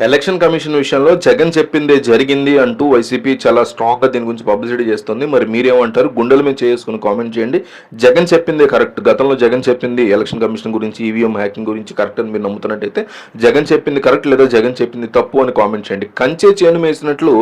Election commission విషయంలో జగన్ చెప్పిందే జరిగింది అంటూ వైసీపీ చాలా స్ట్రాంగ్గా దీని గురించి పబ్లిసిటీ చేస్తుంది. మరి మీరేమంటారు? గుండెల మీద చేసుకుని కామెంట్ చేయండి. జగన్ చెప్పిందే కరెక్ట్. గతంలో జగన్ చెప్పింది ఎలక్షన్ కమిషన్ గురించి ఈవీఎం హ్యాకింగ్ గురించి కరెక్ట్ అని మీరు నమ్ముతున్నట్టయితే జగన్ చెప్పింది కరెక్ట్ లేదా జగన్ చెప్పింది తప్పు అని కామెంట్ చేయండి. కంచే చేను వేసినట్లు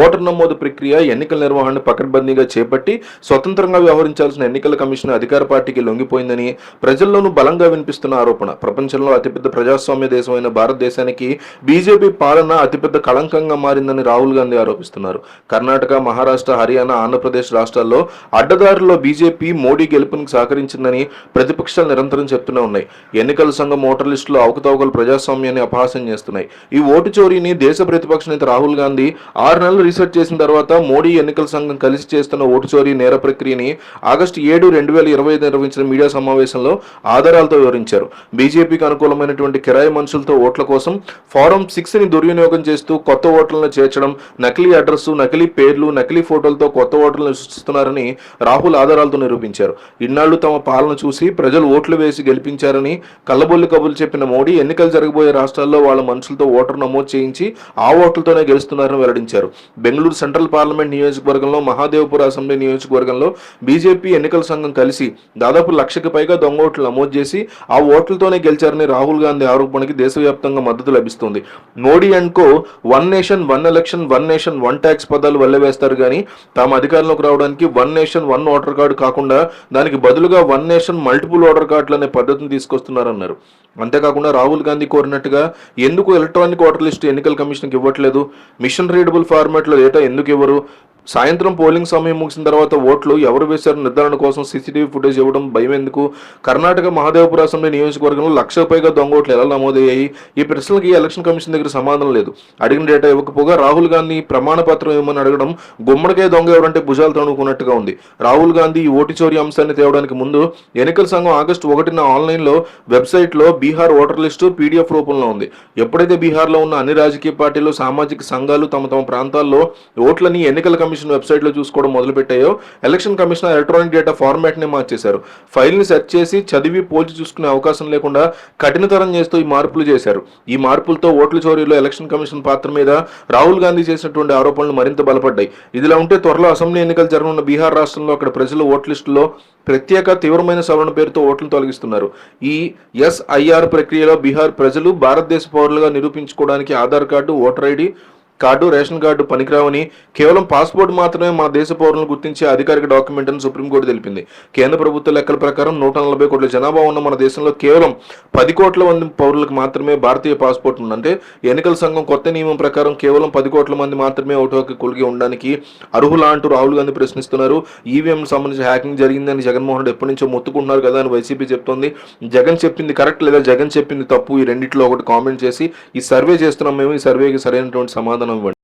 ఓటర్ నమోదు ప్రక్రియ ఎన్నికల నిర్వహణ పకడ్బందీగా చేపట్టి స్వతంత్రంగా వ్యవహరించాల్సిన ఎన్నికల కమిషన్ అధికార పార్టీకి లొంగిపోయిందని ప్రజల్లోనూ బలంగా వినిపిస్తున్న ఆరోపణ. ప్రపంచంలో అతిపెద్ద ప్రజాస్వామ్య దేశమైన భారతదేశానికి బీజేపీ పాలన అతిపెద్ద కళంకంగా మారిందని రాహుల్ గాంధీ ఆరోపిస్తున్నారు. కర్ణాటక మహారాష్ట్ర హర్యానా ఆంధ్రప్రదేశ్ రాష్ట్రాల్లో అడ్డదారుల్లో బీజేపీ మోడీ గెలుపునికి సహకరించిందని ప్రతిపక్షాలు నిరంతరం చెప్తూనే ఉన్నాయి. ఎన్నికల సంఘం ఓటర్ లిస్టులో అవకతవకలు ప్రజాస్వామ్యాన్ని అపహాస్యం చేస్తున్నాయి. ఈ ఓటు చోరీని దేశ ప్రతిపక్ష నేత రాహుల్ గాంధీ ఆరు నెలలు రీసెర్చ్ చేసిన తర్వాత మోడీ ఎన్నికల సంఘం కలిసి చేస్తున్న ఓటు చోరీ నేర ప్రక్రియని ఆగస్టు ఏడు రెండు వేల ఇరవై ఐదు నిర్వహించిన మీడియా సమావేశంలో ఆధారాలతో వివరించారు. బీజేపీకి అనుకూలమైనటువంటి కిరాయి మనుషులతో ఓట్ల కోసం ఫారం సిక్స్ ని దుర్వినియోగం చేస్తూ కొత్త ఓట్లను చేర్చడం నకిలీ అడ్రస్ నకిలీ పేర్లు నకిలీ ఫోటోలతో కొత్త ఓటర్లను సృష్టిస్తున్నారని రాహుల్ ఆధారాలతో నిరూపించారు. ఇన్నాళ్ళు తమ పాలన చూసి ప్రజలు ఓట్లు వేసి గెలిపించారని కళ్ళబొల్లి కబుర్లు చెప్పిన మోడీ ఎన్నికలు జరగబోయే రాష్ట్రాల్లో వాళ్ళ మనుషులతో ఓటర్ నమోదు చేయించి ఆ ఓట్లతోనే గెలుస్తున్నారని వెల్లడించారు. బెంగళూరు సెంట్రల్ పార్లమెంట్ నియోజకవర్గంలో మహాదేవపుర అసెంబ్లీ నియోజకవర్గంలో బీజేపీ ఎన్నికల సంఘం కలిసి దాదాపు లక్షకు పైగా దొంగ ఓట్లు నమోదు చేసి ఆ ఓట్లతోనే గెలిచారని రాహుల్ గాంధీ ఆరోపణకి దేశవ్యాప్తంగా మద్దతు లభిస్తుంది. Modi and co one nation one election one nation one tax పదాలు వెళ్ళవేస్తారు కానీ తాము అధికారంలోకి రావడానికి one nation one voter card కాకుండా దానికి బదులుగా వన్ నేషన్ మల్టిపుల్ ఓటర్ కార్డులు అనే పద్ధతిని తీసుకొస్తున్నారన్నారు. అంతేకాకుండా రాహుల్ గాంధీ కోరినట్టుగా ఎందుకు ఎలక్ట్రానిక్ ఓటర్ లిస్ట్ ఎన్నికల కమిషన్కి ఇవ్వట్లేదు? మిషన్ రీడబుల్ ఫార్మాట్లో డేటా ఎందుకు ఇవ్వరు? సాయంత్రం పోలింగ్ సమయం ముగిసిన తర్వాత ఓట్లు ఎవరు వేశారు నిర్ధారణ కోసం సీసీటీవీ ఫుటేజ్ ఇవ్వడం భయం ఎందుకు కర్ణాటక మహాదేవపుర అసెంబ్లీ నియోజకవర్గంలో లక్ష పైగా దొంగ ఓట్లు ఎలా నమోదయ్యాయి? ఈ ప్రశ్నలకి ఎలక్షన్ కమిషన్ దగ్గర సమాధానం లేదు. అడిగిన డేటా ఇవ్వకపోగా రాహుల్ గాంధీ ప్రమాణ పత్రం ఇవ్వమని అడగడం గుమ్మడికాయ దొంగ ఎవరంటే భుజాలు తణుకున్నట్టుగా ఉంది. రాహుల్ గాంధీ ఈ ఓటు చోరీ అంశాన్ని తేవడానికి ముందు ఎన్నికల సంఘం ఆగస్టు ఒకటిన ఆన్లైన్లో వెబ్సైట్లో బీహార్ ఓటర్ లిస్టు పీడిఎఫ్ రూపంలో ఉంది. ఎప్పుడైతే బీహార్లో ఉన్న అన్ని రాజకీయ పార్టీలు సామాజిక సంఘాలు తమ తమ ప్రాంతాల్లో ఓట్లని ఎన్నికల కమిషన్ వెబ్సైట్లో చూసుకోవడం మొదలుపెట్టాయో ఎలక్షన్ కమిషన్ ఎలక్ట్రానిక్ డేటా ఫార్మాట్ని మార్చేశారు. ఫైల్ని సెర్చ్ చేసి చదివి పోల్చి చూసుకునే అవకాశం లేకుండా కఠినతరం చేస్తూ ఈ మార్పులు చేశారు. ఈ మార్పులతో ఓట్ల చోరీలో ఎలక్షన్ కమిషన్ పాత్ర మీద రాహుల్ గాంధీ చేసినటువంటి ఆరోపణలు మరింత బలపడ్డాయి. ఇదిలా ఉంటే త్వరలో అసెంబ్లీ ఎన్నికలు జరగనున్న బీహార్ రాష్ట్రంలో అక్కడ ప్రజలు ఓట్ లిస్టులో ప్రత్యేక తీవ్రమైన సవరణ పేరుతో ఓట్లు తొలగిస్తున్నారు. ఈ ఎస్ఐఆర్ ప్రక్రియలో బీహార్ ప్రజలు భారతదేశ పౌరులుగా నిరూపించుకోవడానికి Aadhaar card voter ID card ration card పనికిరావని కేవలం పాస్పోర్ట్ మాత్రమే మా దేశ పౌరులను గుర్తించే అధికారిక డాక్యుమెంట్ అని సుప్రీంకోర్టు తెలిపింది. కేంద్ర ప్రభుత్వ లెక్కల ప్రకారం నూట నలభై కోట్ల జనాభా ఉన్న మన దేశంలో కేవలం పది కోట్ల మంది పౌరులకు మాత్రమే భారతీయ పాస్పోర్ట్ ఉందంటే ఎన్నికల సంఘం కొత్త నియమం ప్రకారం కేవలం పది కోట్ల మంది మాత్రమే ఓటు హక్కు కొలిగి ఉండడానికి అర్హులా అంటూ రాహుల్ గాంధీ ప్రశ్నిస్తున్నారు. ఈవీఎం సంబంధించి హ్యాకింగ్ జరిగిందని జగన్మోహన్ రెడ్డి ఎప్పటి నుంచో మొత్తుకుంటున్నారు కదా అని వైసీపీ చెప్తోంది. జగన్ చెప్పింది కరెక్ట్ లేదా జగన్ చెప్పింది తప్పు ఈ రెండిట్లో ఒకటి కామెంట్ చేసి ఈ సర్వే చేస్తున్నాం మేము ఈ సర్వేకి సరైనటువంటి సమాధానం ఇవ్వండి